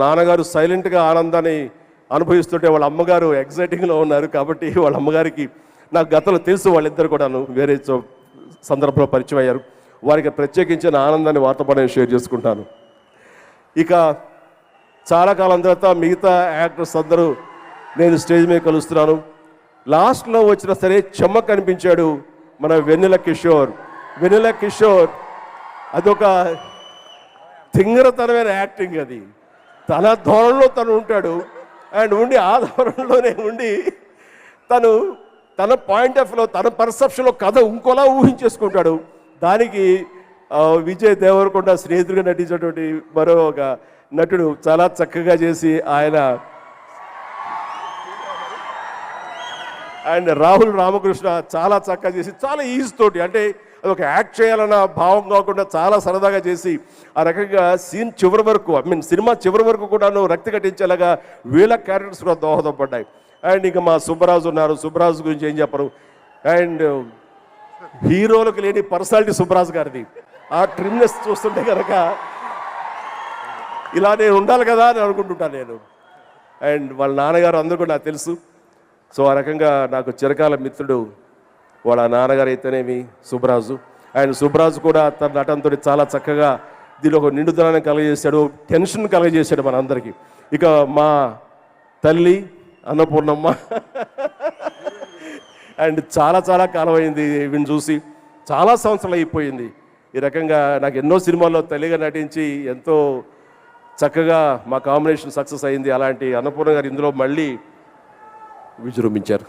నాన్నగారు సైలెంట్గా ఆనందాన్ని అనుభవిస్తుంటే వాళ్ళ అమ్మగారు ఎగ్జైటింగ్లో ఉన్నారు కాబట్టి వాళ్ళ అమ్మగారికి నాకు గతంలో తెలుసు వాళ్ళిద్దరు కూడాను వేరే సందర్భంలో పరిచయం అయ్యారు. వారికి ప్రత్యేకించిన ఆనందాన్ని వార్తపడే షేర్ చేసుకుంటాను. ఇక చాలా కాలం తర్వాత మిగతా యాక్టర్స్ అందరూ నేను స్టేజ్ మీద కలుస్తున్నాను. లాస్ట్లో వచ్చిన సరే చెమ్మ కనిపించాడు మన వెన్నెల కిషోర్. వెన్నెల కిషోర్ అదొక తింగరతనమైన యాక్టింగ్ అది. తన ధోరణిలో తను ఉంటాడు. అండ్ ఉండి ఆ ధోరణిలోనే ఉండి తను తన పాయింట్ ఆఫ్లో తన పర్సెప్షన్లో కథ ఇంకోలా ఊహించేసుకుంటాడు. దానికి విజయ్ దేవరకొండ స్నేహితుడిగా నటించినటువంటి మరో ఒక నటుడు చాలా చక్కగా చేసి ఆయన అండ్ రాహుల్ రామకృష్ణ చాలా చక్కగా చేసి చాలా ఈజ్ తోటి అంటే అది ఒక యాక్ట్ చేయాలన్న భావం కాకుండా చాలా సరదాగా చేసి ఆ రకంగా సీన్ చివరి వరకు ఐ మీన్ సినిమా చివరి వరకు కూడాను రక్తి కట్టించేలాగా వీళ్ళ క్యారెక్టర్స్ కూడా దోహదపడ్డాయి అండ్ ఇంకా మా సుబ్బరాజు ఉన్నారు. సుబ్బరాజు గురించి ఏం చెప్పరు? అండ్ హీరోలకు లేని పర్సనాలిటీ సుబ్బరాజు గారిది. ఆ ట్రిమ్నెస్ చూస్తుంటే కనుక ఇలా నేను ఉండాలి కదా అని అనుకుంటుంటాను నేను. అండ్ వాళ్ళ నాన్నగారు అందరూ కూడా నాకు తెలుసు. సో ఆ రకంగా నాకు చిరకాల మిత్రుడు వాళ్ళ నాన్నగారు అయితేనేమి సుబ్బరాజు అండ్ సుబ్బరాజు కూడా తన నటనతో చాలా చక్కగా దీనిలో ఒక నిండుదనాన్ని కలగజేశాడు టెన్షన్ కలగజేశాడు మనందరికీ. ఇక మా తల్లి అన్నపూర్ణమ్మ. అండ్ చాలా చాలా కాలం అయింది వీడిని చూసి. చాలా సంవత్సరాలు అయిపోయింది. ఈ రకంగా నాకు ఎన్నో సినిమాల్లో తల్లిగా నటించి ఎంతో చక్కగా మా కాంబినేషన్ సక్సెస్ అయింది. అలాంటి అన్నపూర్ణ గారు ఇందులో మళ్ళీ విజృంభించారు.